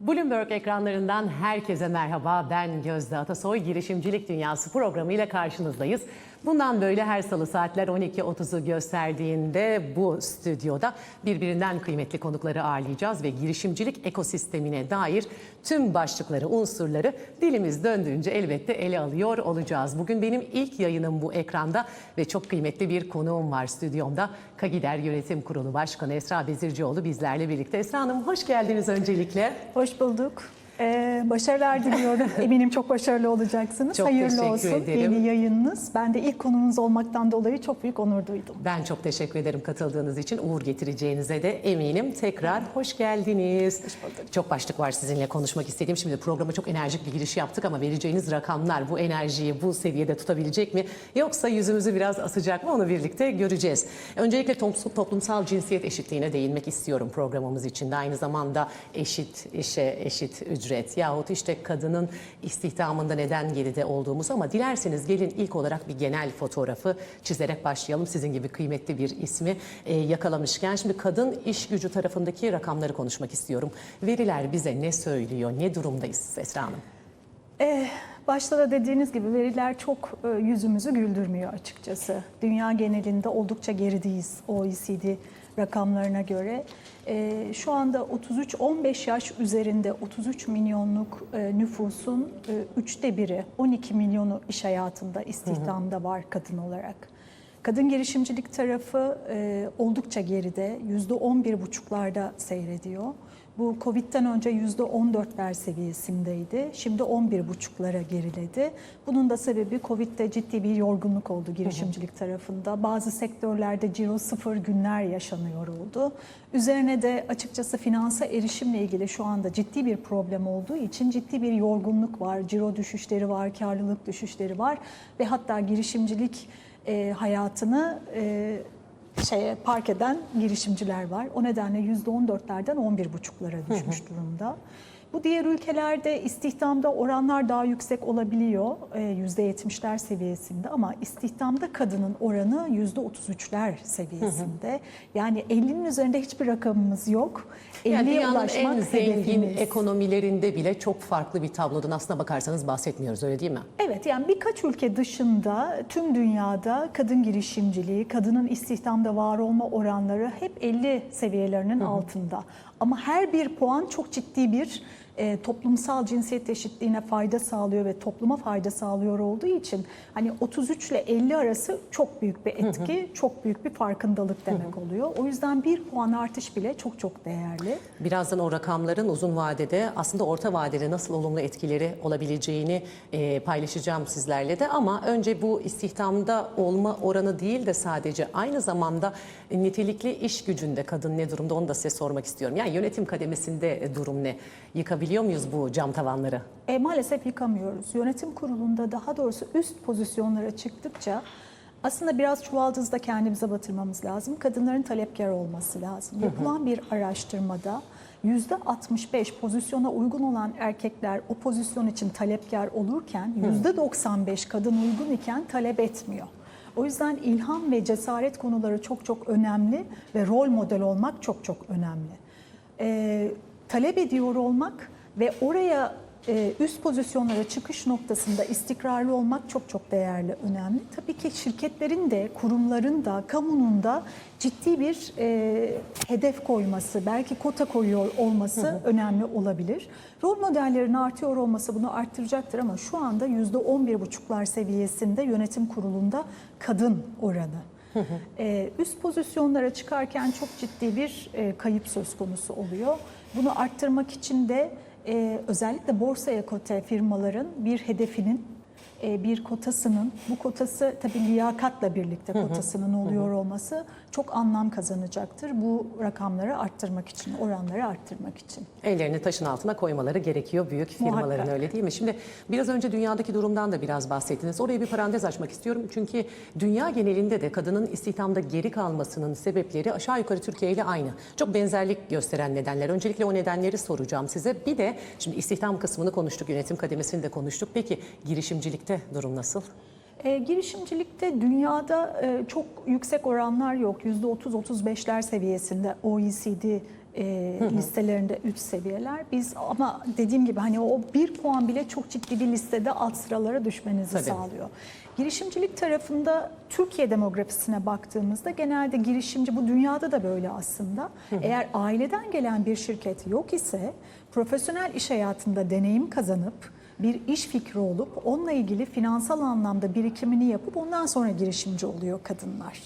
Bloomberg ekranlarından herkese merhaba. Ben Gözde Atasoy. Girişimcilik Dünyası programıyla karşınızdayız. Bundan böyle her salı saatler 12.30'u gösterdiğinde bu stüdyoda birbirinden kıymetli konukları ağırlayacağız ve girişimcilik ekosistemine dair tüm başlıkları, unsurları dilimiz döndüğünce elbette ele alıyor olacağız. Bugün benim ilk yayınım bu ekranda ve çok kıymetli bir konuğum var stüdyomda. Kagider Yönetim Kurulu Başkanı Esra Bezircioğlu bizlerle birlikte. Esra Hanım hoş geldiniz öncelikle. Hoş bulduk. Ee, başarılar diliyorum. Eminim çok başarılı olacaksınız. Çok Hayırlı teşekkür olsun ederim. yeni yayınınız. Ben de ilk konuğunuz olmaktan dolayı çok büyük onur duydum. Ben çok teşekkür ederim katıldığınız için. Uğur getireceğinize de eminim. Tekrar hoş geldiniz. Çok başlık var sizinle konuşmak istediğim. Şimdi programa çok enerjik bir giriş yaptık ama vereceğiniz rakamlar bu enerjiyi bu seviyede tutabilecek mi? Yoksa yüzümüzü biraz asacak mı? Onu birlikte göreceğiz. Öncelikle toplum- toplumsal cinsiyet eşitliğine değinmek istiyorum programımız içinde. Aynı zamanda eşit işe eşit ücret yahut işte kadının istihdamında neden geride olduğumuz ama dilerseniz gelin ilk olarak bir genel fotoğrafı çizerek başlayalım. Sizin gibi kıymetli bir ismi e, yakalamışken şimdi kadın iş gücü tarafındaki rakamları konuşmak istiyorum. Veriler bize ne söylüyor, ne durumdayız Esra Hanım? Eh, başta da dediğiniz gibi veriler çok e, yüzümüzü güldürmüyor açıkçası. Dünya genelinde oldukça gerideyiz OECD rakamlarına göre. E, şu anda 33-15 yaş üzerinde 33 milyonluk e, nüfusun üçte biri 12 milyonu iş hayatında istihdamda var kadın olarak. Kadın girişimcilik tarafı oldukça geride, yüzde on bir buçuklarda seyrediyor. Bu Covid'den önce yüzde on dörtler seviyesindeydi. Şimdi on bir buçuklara geriledi. Bunun da sebebi Covid'de ciddi bir yorgunluk oldu girişimcilik tarafında. Bazı sektörlerde ciro sıfır günler yaşanıyor oldu. Üzerine de açıkçası finansa erişimle ilgili şu anda ciddi bir problem olduğu için ciddi bir yorgunluk var. Ciro düşüşleri var, karlılık düşüşleri var ve hatta girişimcilik e, hayatını e, şeye park eden girişimciler var. O nedenle %14'lerden 11,5'lara düşmüş durumda. Bu diğer ülkelerde istihdamda oranlar daha yüksek olabiliyor. e, %70'ler seviyesinde ama istihdamda kadının oranı %33'ler seviyesinde. Yani 50'nin üzerinde hiçbir rakamımız yok. 50'ye Yani dünyanın ulaşmak en zengin hedefimiz. ekonomilerinde bile çok farklı bir tablodan aslına bakarsanız bahsetmiyoruz öyle değil mi? Evet yani birkaç ülke dışında tüm dünyada kadın girişimciliği, kadının istihdamda var olma oranları hep 50 seviyelerinin altında. Ama her bir puan çok ciddi bir e, toplumsal cinsiyet eşitliğine fayda sağlıyor ve topluma fayda sağlıyor olduğu için hani 33 ile 50 arası çok büyük bir etki, çok büyük bir farkındalık demek oluyor. O yüzden bir puan artış bile çok çok değerli. Birazdan o rakamların uzun vadede aslında orta vadede nasıl olumlu etkileri olabileceğini e, paylaşacağım sizlerle de ama önce bu istihdamda olma oranı değil de sadece aynı zamanda nitelikli iş gücünde kadın ne durumda onu da size sormak istiyorum. Yani yönetim kademesinde durum ne? Yıkabiliyor muyuz bu cam tavanları? E, maalesef yıkamıyoruz. Yönetim kurulunda daha doğrusu üst pozisyonlara çıktıkça aslında biraz çuvaldızda kendimize batırmamız lazım. Kadınların talepkar olması lazım. Yapılan bir araştırmada %65 pozisyona uygun olan erkekler o pozisyon için talepkar olurken %95 kadın uygun iken talep etmiyor. O yüzden ilham ve cesaret konuları çok çok önemli ve rol model olmak çok çok önemli. Ee, talep ediyor olmak ve oraya e, üst pozisyonlara çıkış noktasında istikrarlı olmak çok çok değerli, önemli. Tabii ki şirketlerin de, kurumların da, kamunun da ciddi bir e, hedef koyması, belki kota koyuyor olması önemli olabilir. Rol modellerin artıyor olması bunu arttıracaktır ama şu anda %11,5'lar seviyesinde yönetim kurulunda kadın oranı. Ee, üst pozisyonlara çıkarken çok ciddi bir e, kayıp söz konusu oluyor. Bunu arttırmak için de e, özellikle borsaya kote firmaların bir hedefinin, bir kotasının, bu kotası tabii liyakatla birlikte kotasının oluyor olması çok anlam kazanacaktır. Bu rakamları arttırmak için, oranları arttırmak için. Ellerini taşın altına koymaları gerekiyor büyük firmaların Muhakkak. öyle değil mi? Şimdi biraz önce dünyadaki durumdan da biraz bahsettiniz. Oraya bir parantez açmak istiyorum. Çünkü dünya genelinde de kadının istihdamda geri kalmasının sebepleri aşağı yukarı Türkiye ile aynı. Çok benzerlik gösteren nedenler. Öncelikle o nedenleri soracağım size. Bir de şimdi istihdam kısmını konuştuk, yönetim kademesini de konuştuk. Peki girişimcilikte durum nasıl? E, girişimcilikte dünyada e, çok yüksek oranlar yok. %30-35'ler seviyesinde OECD e, listelerinde üst seviyeler. Biz ama dediğim gibi hani o bir puan bile çok ciddi bir listede alt sıralara düşmenizi Tabii. sağlıyor. Girişimcilik tarafında Türkiye demografisine baktığımızda genelde girişimci bu dünyada da böyle aslında. Eğer aileden gelen bir şirket yok ise profesyonel iş hayatında deneyim kazanıp bir iş fikri olup onunla ilgili finansal anlamda birikimini yapıp ondan sonra girişimci oluyor kadınlar.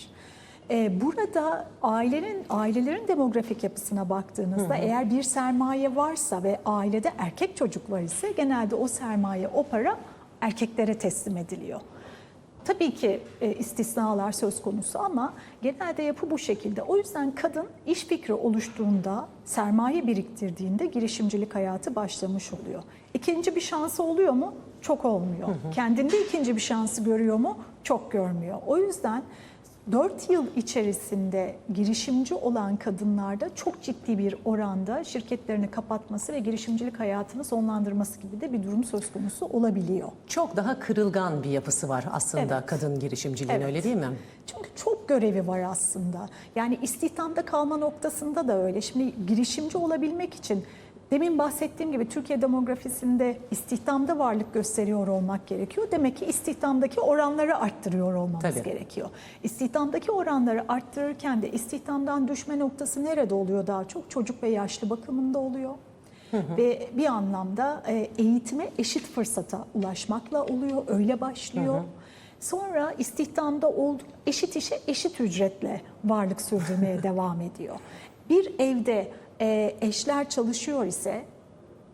Ee, Burada ailenin ailelerin demografik yapısına baktığınızda eğer bir sermaye varsa ve ailede erkek çocuk var ise genelde o sermaye, o para erkeklere teslim ediliyor. Tabii ki e, istisnalar söz konusu ama genelde yapı bu şekilde. O yüzden kadın iş fikri oluştuğunda, sermaye biriktirdiğinde girişimcilik hayatı başlamış oluyor. İkinci bir şansı oluyor mu? Çok olmuyor. Kendinde ikinci bir şansı görüyor mu? Çok görmüyor. O yüzden 4 yıl içerisinde girişimci olan kadınlarda çok ciddi bir oranda şirketlerini kapatması ve girişimcilik hayatını sonlandırması gibi de bir durum söz konusu olabiliyor. Çok daha kırılgan bir yapısı var aslında Evet. kadın girişimciliğin Evet. öyle değil mi? Çünkü çok görevi var aslında. Yani istihdamda kalma noktasında da öyle. Şimdi girişimci olabilmek için demin bahsettiğim gibi Türkiye demografisinde istihdamda varlık gösteriyor olmak gerekiyor. Demek ki istihdamdaki oranları arttırıyor olmamız Tabii. gerekiyor. İstihdamdaki oranları arttırırken de istihdamdan düşme noktası nerede oluyor daha çok? Çocuk ve yaşlı bakımında oluyor. Ve bir anlamda e, eğitime eşit fırsata ulaşmakla oluyor, öyle başlıyor. Sonra istihdamda oldu, eşit işe eşit ücretle varlık sürdürmeye devam ediyor. Bir evde e, eşler çalışıyor ise,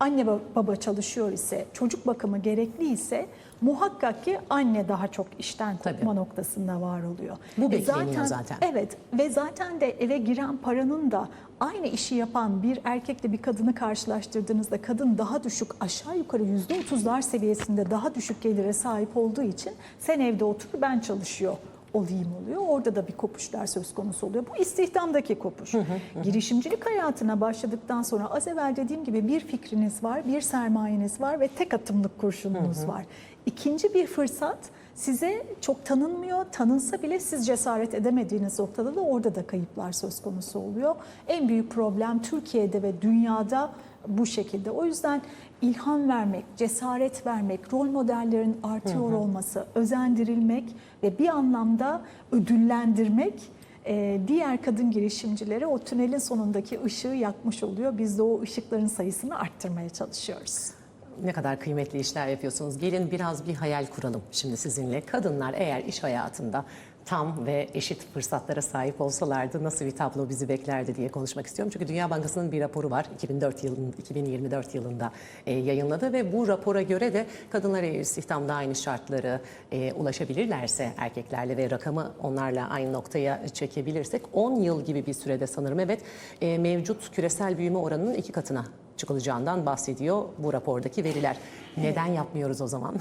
anne ba- baba çalışıyor ise, çocuk bakımı gerekli ise muhakkak ki anne daha çok işten kopma Tabii. noktasında var oluyor. Bu E bekleniyor zaten. Evet ve zaten de eve giren paranın da aynı işi yapan bir erkekle bir kadını karşılaştırdığınızda kadın daha düşük aşağı yukarı yüzde otuzlar seviyesinde daha düşük gelire sahip olduğu için sen evde otur ben çalışıyor olayım oluyor. Orada da bir kopuşlar söz konusu oluyor. Bu istihdamdaki kopuş. Girişimcilik hayatına başladıktan sonra az evvel dediğim gibi bir fikriniz var, bir sermayeniz var ve tek atımlık kurşununuz var. İkinci bir fırsat size çok tanınmıyor. Tanınsa bile siz cesaret edemediğiniz noktada da orada da kayıplar söz konusu oluyor. En büyük problem Türkiye'de ve dünyada bu şekilde. O yüzden ilham vermek, cesaret vermek, rol modellerin artıyor olması, özendirilmek ve bir anlamda ödüllendirmek e, diğer kadın girişimcilere o tünelin sonundaki ışığı yakmış oluyor. Biz de o ışıkların sayısını arttırmaya çalışıyoruz. Ne kadar kıymetli işler yapıyorsunuz. Gelin biraz bir hayal kuralım şimdi sizinle. Kadınlar eğer iş hayatında tam ve eşit fırsatlara sahip olsalardı nasıl bir tablo bizi beklerdi diye konuşmak istiyorum. Çünkü Dünya Bankası'nın bir raporu var. 2004 yılın 2024 yılında e, yayınladı ve bu rapora göre de kadınlar istihdamda aynı şartları e, ulaşabilirlerse erkeklerle ve rakamı onlarla aynı noktaya çekebilirsek 10 yıl gibi bir sürede sanırım evet e, mevcut küresel büyüme oranının iki katına çıkılacağından bahsediyor bu rapordaki veriler. Neden yapmıyoruz o zaman?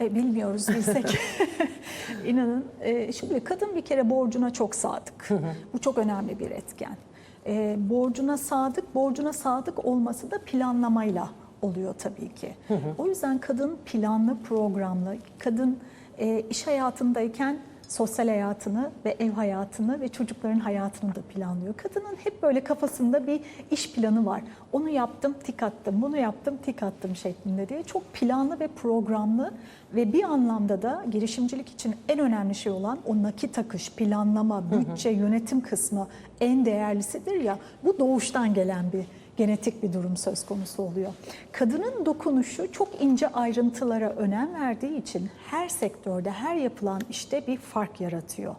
E, bilmiyoruz bilsek. İnanın e, şimdi kadın bir kere borcuna çok sadık. Bu çok önemli bir etken. E, borcuna sadık, borcuna sadık olması da planlamayla oluyor tabii ki. O yüzden kadın planlı, programlı, kadın e, iş hayatındayken sosyal hayatını ve ev hayatını ve çocukların hayatını da planlıyor. Kadının hep böyle kafasında bir iş planı var. Onu yaptım, tik attım, bunu yaptım, tik attım şeklinde diye. Çok planlı ve programlı ve bir anlamda da girişimcilik için en önemli şey olan o nakit akış, planlama, bütçe, yönetim kısmı en değerlisidir ya. Bu doğuştan gelen bir genetik bir durum söz konusu oluyor. Kadının dokunuşu çok ince ayrıntılara önem verdiği için her sektörde, her yapılan işte bir fark yaratıyor.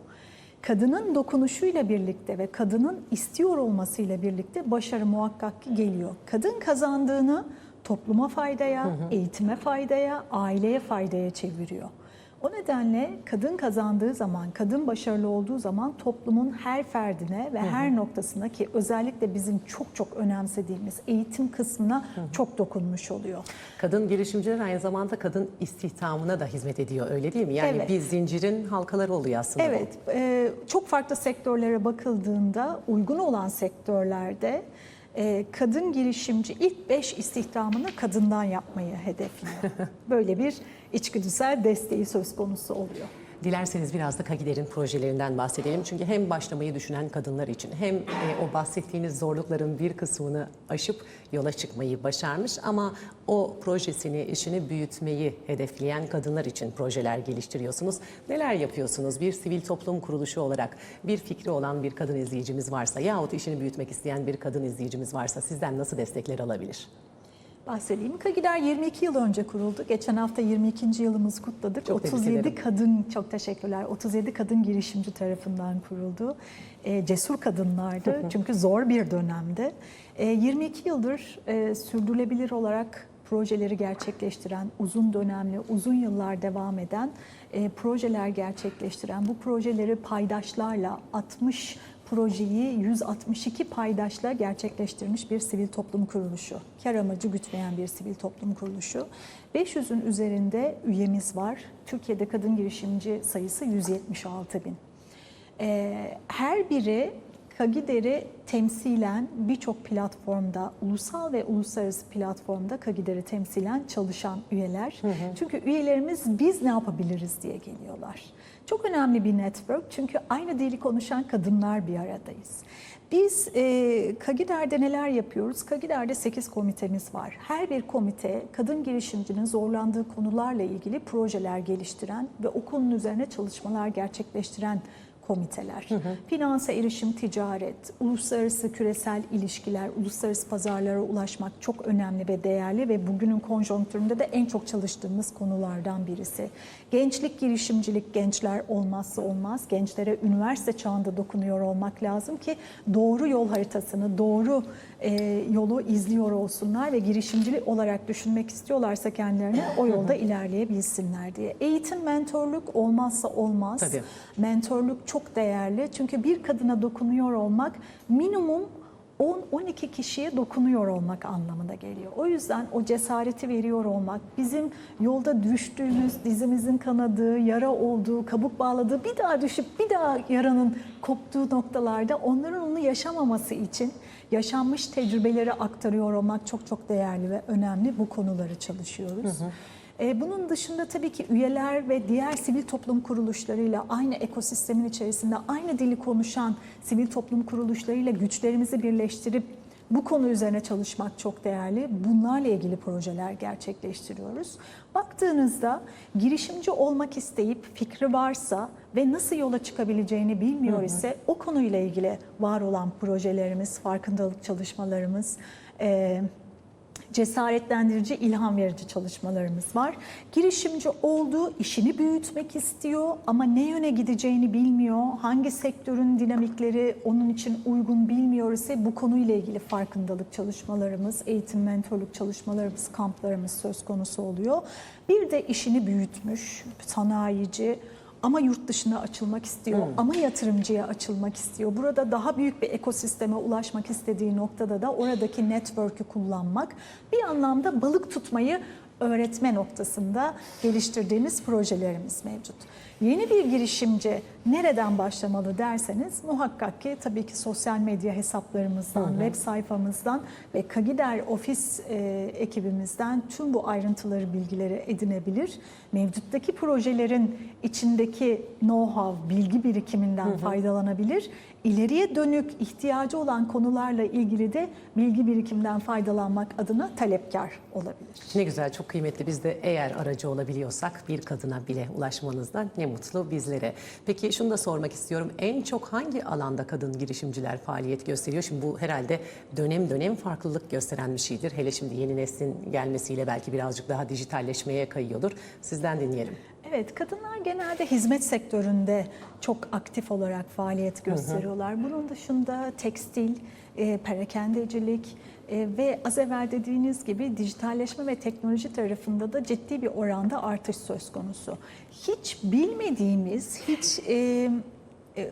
Kadının dokunuşuyla birlikte ve kadının istiyor olmasıyla birlikte başarı muhakkak ki geliyor. Kadın kazandığını topluma faydaya, eğitime faydaya, aileye faydaya çeviriyor. O nedenle kadın kazandığı zaman, kadın başarılı olduğu zaman toplumun her ferdine ve her noktasına ki özellikle bizim çok çok önemsediğimiz eğitim kısmına çok dokunmuş oluyor. Kadın girişimciler aynı zamanda kadın istihdamına da hizmet ediyor öyle değil mi? Yani Evet. bir zincirin halkaları oluyor aslında. Evet, e, çok farklı sektörlere bakıldığında uygun olan sektörlerde e, kadın girişimci ilk 5 istihdamını kadından yapmayı hedefliyor. Böyle bir içgüdüsel desteği söz konusu oluyor. Dilerseniz biraz da Kagider'in projelerinden bahsedelim. Çünkü hem başlamayı düşünen kadınlar için hem e, o bahsettiğiniz zorlukların bir kısmını aşıp yola çıkmayı başarmış ama o projesini, işini büyütmeyi hedefleyen kadınlar için projeler geliştiriyorsunuz. Neler yapıyorsunuz? Bir sivil toplum kuruluşu olarak bir fikri olan bir kadın izleyicimiz varsa yahut işini büyütmek isteyen bir kadın izleyicimiz varsa sizden nasıl destekler alabilir? Bahsedeyim. Kagider 22 yıl önce kuruldu. Geçen hafta 22. yılımızı kutladık. Çok tebrik 37 ederim. kadın, çok teşekkürler. 37 kadın girişimci tarafından kuruldu. E, cesur kadınlardı çünkü zor bir dönemde. E, 22 yıldır e, sürdürülebilir olarak projeleri gerçekleştiren, uzun dönemli, uzun yıllar devam eden e, projeler gerçekleştiren, bu projeleri paydaşlarla 60 projeyi 162 paydaşla gerçekleştirmiş bir sivil toplum kuruluşu. Kar amacı gütmeyen bir sivil toplum kuruluşu. 500'ün üzerinde üyemiz var. Türkiye'de kadın girişimci sayısı 176 bin. Ee, her biri Kagider'i temsilen birçok platformda, ulusal ve uluslararası platformda Kagider'i temsilen çalışan üyeler. Çünkü üyelerimiz biz ne yapabiliriz diye geliyorlar. Çok önemli bir network çünkü aynı dili konuşan kadınlar bir aradayız. Biz e, Kagider'de neler yapıyoruz? Kagider'de 8 komitemiz var. Her bir komite kadın girişimcinin zorlandığı konularla ilgili projeler geliştiren ve o konunun üzerine çalışmalar gerçekleştiren komiteler. Finansa erişim, ticaret, uluslararası küresel ilişkiler, uluslararası pazarlara ulaşmak çok önemli ve değerli ve bugünün konjonktüründe de en çok çalıştığımız konulardan birisi. Gençlik, girişimcilik gençler olmazsa olmaz. Gençlere üniversite çağında dokunuyor olmak lazım ki doğru yol haritasını, doğru e, yolu izliyor olsunlar ve girişimcilik olarak düşünmek istiyorlarsa kendilerine o yolda ilerleyebilsinler diye. Eğitim, mentorluk olmazsa olmaz. Tabii. Mentorluk çok değerli çünkü bir kadına dokunuyor olmak minimum 10-12 kişiye dokunuyor olmak anlamına geliyor. O yüzden o cesareti veriyor olmak, bizim yolda düştüğümüz, dizimizin kanadığı, yara olduğu, kabuk bağladığı, bir daha düşüp bir daha yaranın koptuğu noktalarda onların onu yaşamaması için yaşanmış tecrübeleri aktarıyor olmak çok çok değerli ve önemli. Bu konuları çalışıyoruz. E, Bunun dışında tabii ki üyeler ve diğer sivil toplum kuruluşlarıyla aynı ekosistemin içerisinde aynı dili konuşan sivil toplum kuruluşlarıyla güçlerimizi birleştirip bu konu üzerine çalışmak çok değerli. Bunlarla ilgili projeler gerçekleştiriyoruz. Baktığınızda girişimci olmak isteyip fikri varsa ve nasıl yola çıkabileceğini bilmiyor ise o konuyla ilgili var olan projelerimiz, farkındalık çalışmalarımız, e, cesaretlendirici, ilham verici çalışmalarımız var. Girişimci olduğu işini büyütmek istiyor ama ne yöne gideceğini bilmiyor. Hangi sektörün dinamikleri onun için uygun bilmiyor ise bu konuyla ilgili farkındalık çalışmalarımız, eğitim mentorluk çalışmalarımız, kamplarımız söz konusu oluyor. Bir de işini büyütmüş, sanayici, ama yurt dışına açılmak istiyor, ama yatırımcıya açılmak istiyor. Burada daha büyük bir ekosisteme ulaşmak istediği noktada da oradaki network'ü kullanmak bir anlamda balık tutmayı öğretme noktasında geliştirdiğimiz projelerimiz mevcut. Yeni bir girişimci nereden başlamalı derseniz muhakkak ki tabii ki sosyal medya hesaplarımızdan, web sayfamızdan ve Kagider ofis e, ekibimizden tüm bu ayrıntıları, bilgileri edinebilir. Mevcuttaki projelerin içindeki know-how, bilgi birikiminden faydalanabilir. İleriye dönük ihtiyacı olan konularla ilgili de bilgi birikimden faydalanmak adına talepkar olabilir. Ne güzel, çok kıymetli. Biz de eğer aracı olabiliyorsak bir kadına bile ulaşmanızdan ne mutlu bizlere. Peki şunu da sormak istiyorum. En çok hangi alanda kadın girişimciler faaliyet gösteriyor? Şimdi bu herhalde dönem dönem farklılık gösteren bir şeydir. Hele şimdi yeni neslin gelmesiyle belki birazcık daha dijitalleşmeye kayıyordur. Sizden dinleyelim. Evet, kadınlar genelde hizmet sektöründe çok aktif olarak faaliyet gösteriyorlar. Bunun dışında tekstil, e, perakendecilik e, ve az evvel dediğiniz gibi dijitalleşme ve teknoloji tarafında da ciddi bir oranda artış söz konusu. Hiç bilmediğimiz, hiç e, e,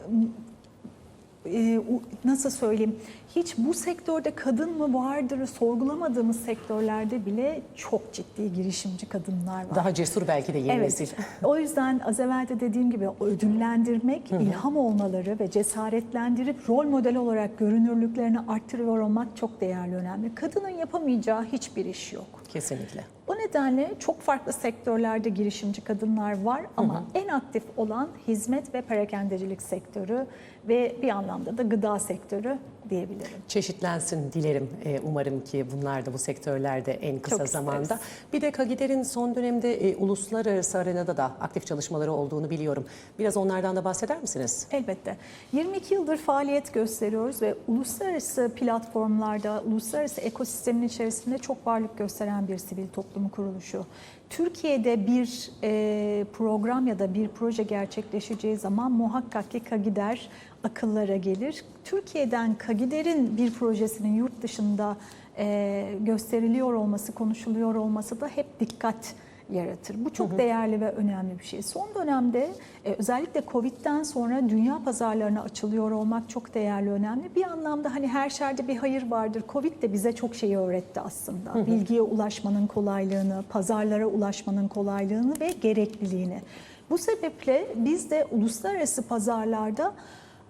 e, nasıl söyleyeyim hiç bu sektörde kadın mı vardır sorgulamadığımız sektörlerde bile çok ciddi girişimci kadınlar var. Daha cesur belki de yeni Evet. nesil. O yüzden az evvel de dediğim gibi ödüllendirmek, ilham olmaları ve cesaretlendirip rol model olarak görünürlüklerini arttırıyor olmak çok değerli önemli. Kadının yapamayacağı hiçbir iş yok. Kesinlikle. O nedenle çok farklı sektörlerde girişimci kadınlar var ama en aktif olan hizmet ve perakendecilik sektörü ve bir anlamda da gıda sektörü diyebilirim. Çeşitlensin dilerim. Ee, umarım ki bunlar da bu sektörlerde en kısa Çok isteriz. zamanda. Bir de Kagider'in son dönemde e, uluslararası arenada da aktif çalışmaları olduğunu biliyorum. Biraz onlardan da bahseder misiniz? Elbette. 22 yıldır faaliyet gösteriyoruz ve uluslararası platformlarda, uluslararası ekosistemin içerisinde çok varlık gösteren bir sivil toplum kuruluşu. Türkiye'de bir e, program ya da bir proje gerçekleşeceği zaman muhakkak ki Kagider akıllara gelir. Türkiye'den Kagider'in bir projesinin yurt dışında e, gösteriliyor olması, konuşuluyor olması da hep dikkat yaratır. Bu çok değerli ve önemli bir şey. Son dönemde e, özellikle Covid'den sonra dünya pazarlarına açılıyor olmak çok değerli, önemli. Bir anlamda hani her şerde bir hayır vardır. Covid de bize çok şeyi öğretti aslında. Bilgiye ulaşmanın kolaylığını, pazarlara ulaşmanın kolaylığını ve gerekliliğini. Bu sebeple biz de uluslararası pazarlarda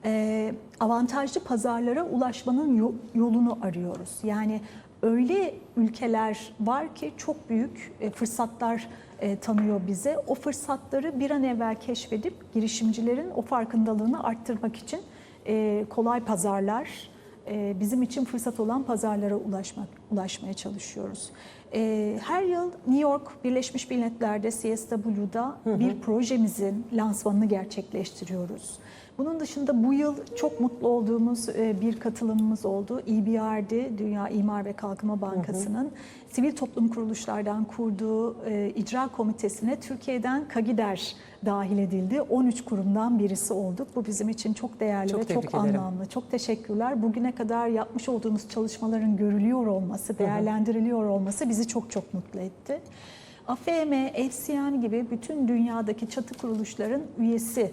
e, avantajlı pazarlara ulaşmanın yo- yolunu arıyoruz. Yani öyle ülkeler var ki çok büyük e, fırsatlar e, tanıyor bize. O fırsatları bir an evvel keşfedip girişimcilerin o farkındalığını arttırmak için e, kolay pazarlar, bizim için fırsat olan pazarlara ulaşmak ulaşmaya çalışıyoruz. Her yıl New York Birleşmiş Milletler'de CSW'da bir projemizin lansmanını gerçekleştiriyoruz. Bunun dışında bu yıl çok mutlu olduğumuz e, bir katılımımız oldu. EBRD, Dünya İmar ve Kalkınma Bankası'nın sivil toplum kuruluşlardan kurduğu e, icra komitesine Türkiye'den Kagider dahil edildi. 13 kurumdan birisi olduk. Bu bizim için çok değerli Çok ve çok ederim. anlamlı. Çok teşekkürler. Bugüne kadar yapmış olduğumuz çalışmaların görülüyor olması, değerlendiriliyor olması bizi çok çok mutlu etti. AFM, FCM gibi bütün dünyadaki çatı kuruluşların üyesi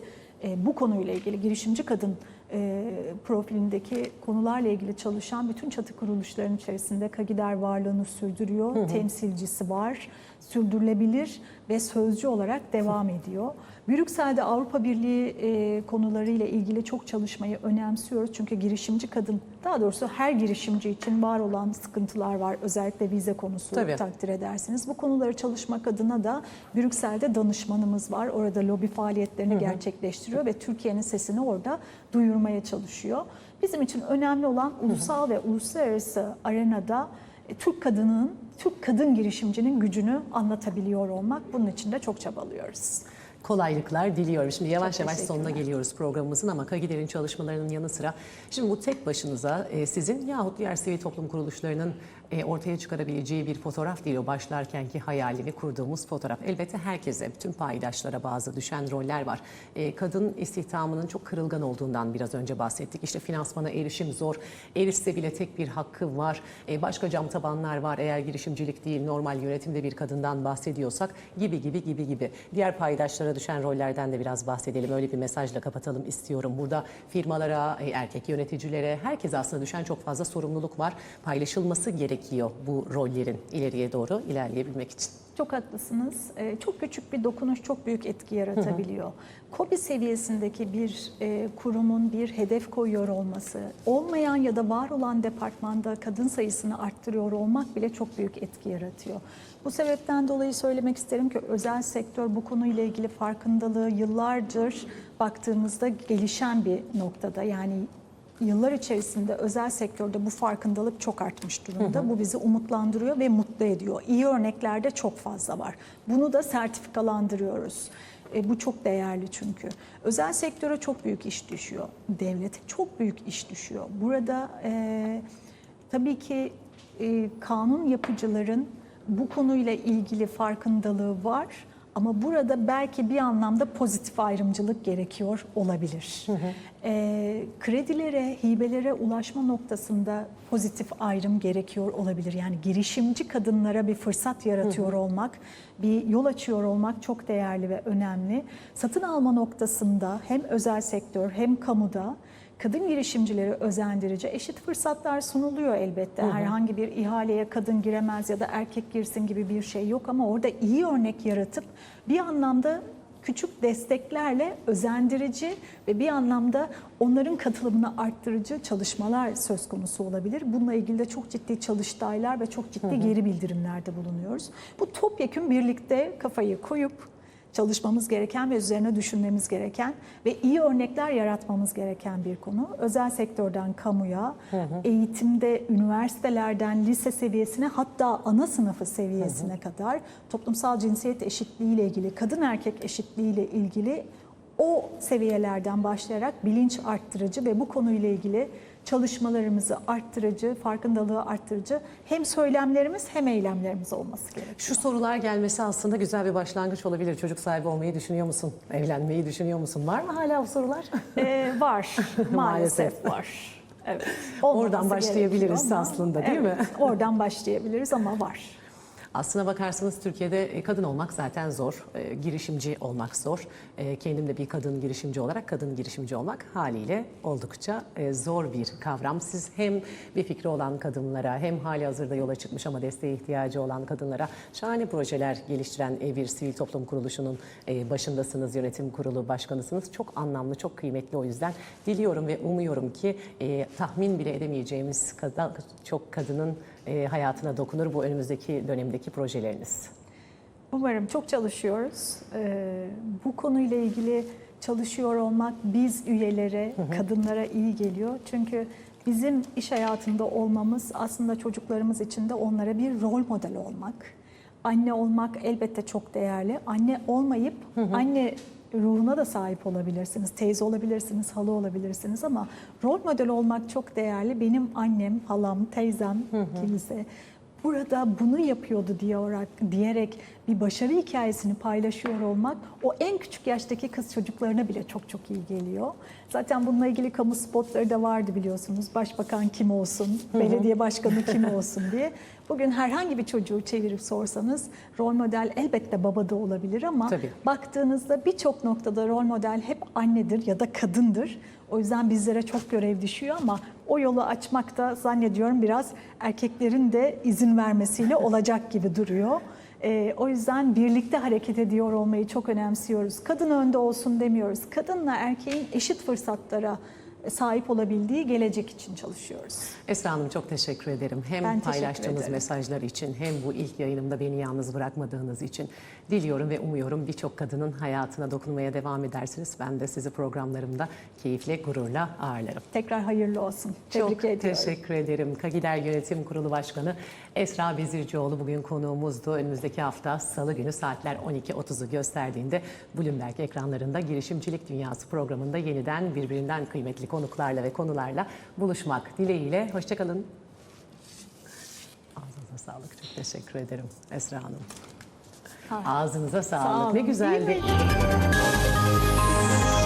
bu konuyla ilgili girişimci kadın e, profilindeki konularla ilgili çalışan bütün çatı kuruluşların içerisinde Kagider varlığını sürdürüyor. Temsilcisi var, sürdürülebilir ve sözcü olarak devam ediyor. Brüksel'de Avrupa Birliği e, konularıyla ilgili çok çalışmayı önemsiyoruz. Çünkü girişimci kadın, daha doğrusu her girişimci için var olan sıkıntılar var. Özellikle vize konusu Tabii. takdir edersiniz. Bu konuları çalışmak adına da Brüksel'de danışmanımız var. Orada lobi faaliyetlerini gerçekleştiriyor ve Türkiye'nin sesini orada duyurmaya çalışıyor. Bizim için önemli olan ulusal ve uluslararası arenada e, Türk kadının, Türk kadın girişimcinin gücünü anlatabiliyor olmak. Bunun için de çok çabalıyoruz. Kolaylıklar diliyorum. Şimdi yavaş Çok yavaş sonuna geliyoruz programımızın ama Kagider'in çalışmalarının yanı sıra şimdi bu tek başınıza e, sizin yahut diğer sivil toplum kuruluşlarının e, ortaya çıkarabileceği bir fotoğraf değil o başlarkenki hayalini kurduğumuz fotoğraf. Elbette herkese, bütün paydaşlara bazı düşen roller var. E, kadın istihdamının çok kırılgan olduğundan biraz önce bahsettik. İşte finansmana erişim zor. Erişse bile tek bir hakkı var. E, başka cam tabanlar var eğer girişimcilik değil normal yönetimde bir kadından bahsediyorsak gibi gibi gibi gibi. Diğer paydaşlara düşen rollerden de biraz bahsedelim. Öyle bir mesajla kapatalım istiyorum. Burada firmalara, e, erkek yöneticilere, herkese aslında düşen çok fazla sorumluluk var. Paylaşılması gerekiyor bu rollerin ileriye doğru ilerleyebilmek için. Çok haklısınız. Ee, Çok küçük bir dokunuş çok büyük etki yaratabiliyor. KOBİ seviyesindeki bir e, kurumun bir hedef koyuyor olması, olmayan ya da var olan departmanda kadın sayısını arttırıyor olmak bile çok büyük etki yaratıyor. Bu sebepten dolayı söylemek isterim ki özel sektör bu konuyla ilgili farkındalığı yıllardır baktığımızda gelişen bir noktada. Yani yıllar içerisinde özel sektörde bu farkındalık çok artmış durumda. Bu bizi umutlandırıyor ve mutlu ediyor. İyi örnekler de çok fazla var. Bunu da sertifikalandırıyoruz. E, bu çok değerli çünkü. Özel sektöre çok büyük iş düşüyor. Devlete çok büyük iş düşüyor. Burada e, tabii ki e, kanun yapıcıların bu konuyla ilgili farkındalığı var. Ama burada belki bir anlamda pozitif ayrımcılık gerekiyor olabilir. Ee, kredilere, hibelere ulaşma noktasında pozitif ayrım gerekiyor olabilir. Yani girişimci kadınlara bir fırsat yaratıyor olmak, bir yol açıyor olmak çok değerli ve önemli. Satın alma noktasında hem özel sektör hem kamuda kadın girişimcileri özendirici eşit fırsatlar sunuluyor elbette. Herhangi bir ihaleye kadın giremez ya da erkek girsin gibi bir şey yok ama orada iyi örnek yaratıp bir anlamda küçük desteklerle özendirici ve bir anlamda onların katılımını arttırıcı çalışmalar söz konusu olabilir. Bununla ilgili de çok ciddi çalıştaylar ve çok ciddi geri bildirimlerde bulunuyoruz. Bu topyekun birlikte kafayı koyup çalışmamız gereken ve üzerine düşünmemiz gereken ve iyi örnekler yaratmamız gereken bir konu. Özel sektörden kamuya, eğitimde üniversitelerden lise seviyesine hatta ana sınıfı seviyesine kadar toplumsal cinsiyet eşitliği ile ilgili, kadın erkek eşitliği ile ilgili o seviyelerden başlayarak bilinç arttırıcı ve bu konuyla ilgili çalışmalarımızı arttırıcı, farkındalığı arttırıcı hem söylemlerimiz hem eylemlerimiz olması gerekiyor. Şu sorular gelmesi aslında güzel bir başlangıç olabilir. Çocuk sahibi olmayı düşünüyor musun? Evlenmeyi düşünüyor musun? Var mı hala o sorular? Ee, var. Maalesef. Var. Evet. Olmaması Oradan başlayabiliriz ama- aslında, değil mi? Evet, Oradan başlayabiliriz ama var. Aslına bakarsanız Türkiye'de e, kadın olmak zaten zor. E, Girişimci olmak zor. E, Kendim de bir kadın girişimci olarak kadın girişimci olmak haliyle oldukça e, zor bir kavram. Siz hem bir fikri olan kadınlara hem hali hazırda yola çıkmış ama desteğe ihtiyacı olan kadınlara şahane projeler geliştiren e, bir sivil toplum kuruluşunun e, başındasınız, yönetim kurulu başkanısınız. Çok anlamlı, çok kıymetli o yüzden. Diliyorum ve umuyorum ki e, tahmin bile edemeyeceğimiz kadar çok kadının e, hayatına dokunur bu önümüzdeki dönemdeki projeleriniz. Umarım çok çalışıyoruz. Ee, bu konuyla ilgili çalışıyor olmak biz üyelere, kadınlara iyi geliyor. Çünkü bizim iş hayatında olmamız aslında çocuklarımız için de onlara bir rol model olmak. Anne olmak elbette çok değerli. Anne olmayıp anne ruhuna da sahip olabilirsiniz. Teyze olabilirsiniz, hala olabilirsiniz ama rol model olmak çok değerli. Benim annem, halam, teyzem kimse burada bunu yapıyordu diye olarak diyerek bir başarı hikayesini paylaşıyor olmak o en küçük yaştaki kız çocuklarına bile çok çok iyi geliyor. Zaten bununla ilgili kamu spotları da vardı biliyorsunuz. Başbakan kim olsun, belediye başkanı kim olsun diye. Bugün herhangi bir çocuğu çevirip sorsanız rol model elbette baba da olabilir ama Tabii. baktığınızda birçok noktada rol model hep annedir ya da kadındır. O yüzden bizlere çok görev düşüyor ama o yolu açmak da zannediyorum biraz erkeklerin de izin vermesiyle olacak gibi duruyor. Ee, o yüzden birlikte hareket ediyor olmayı çok önemsiyoruz. Kadın önde olsun demiyoruz. Kadınla erkeğin eşit fırsatlara sahip olabildiği gelecek için çalışıyoruz. Esra Hanım çok teşekkür ederim. Hem Ben paylaştığınız ederim. mesajlar için hem bu ilk yayınımda beni yalnız bırakmadığınız için diliyorum ve umuyorum birçok kadının hayatına dokunmaya devam edersiniz. Ben de sizi programlarımda keyifle, gururla ağırlarım. Tekrar hayırlı olsun. Tebrik Çok ediyorum. teşekkür ederim. Kagider Yönetim Kurulu Başkanı Esra Bezircioğlu bugün konuğumuzdu. Önümüzdeki hafta Salı günü saatler 12.30'u gösterdiğinde Bloomberg ekranlarında girişimcilik dünyası programında yeniden birbirinden kıymetli konuklarla ve konularla buluşmak dileğiyle. Hoşçakalın. Ağzınıza sağlık. Çok teşekkür ederim Esra Hanım. Ağzınıza sağlık. Sağ olun. Ne güzeldi.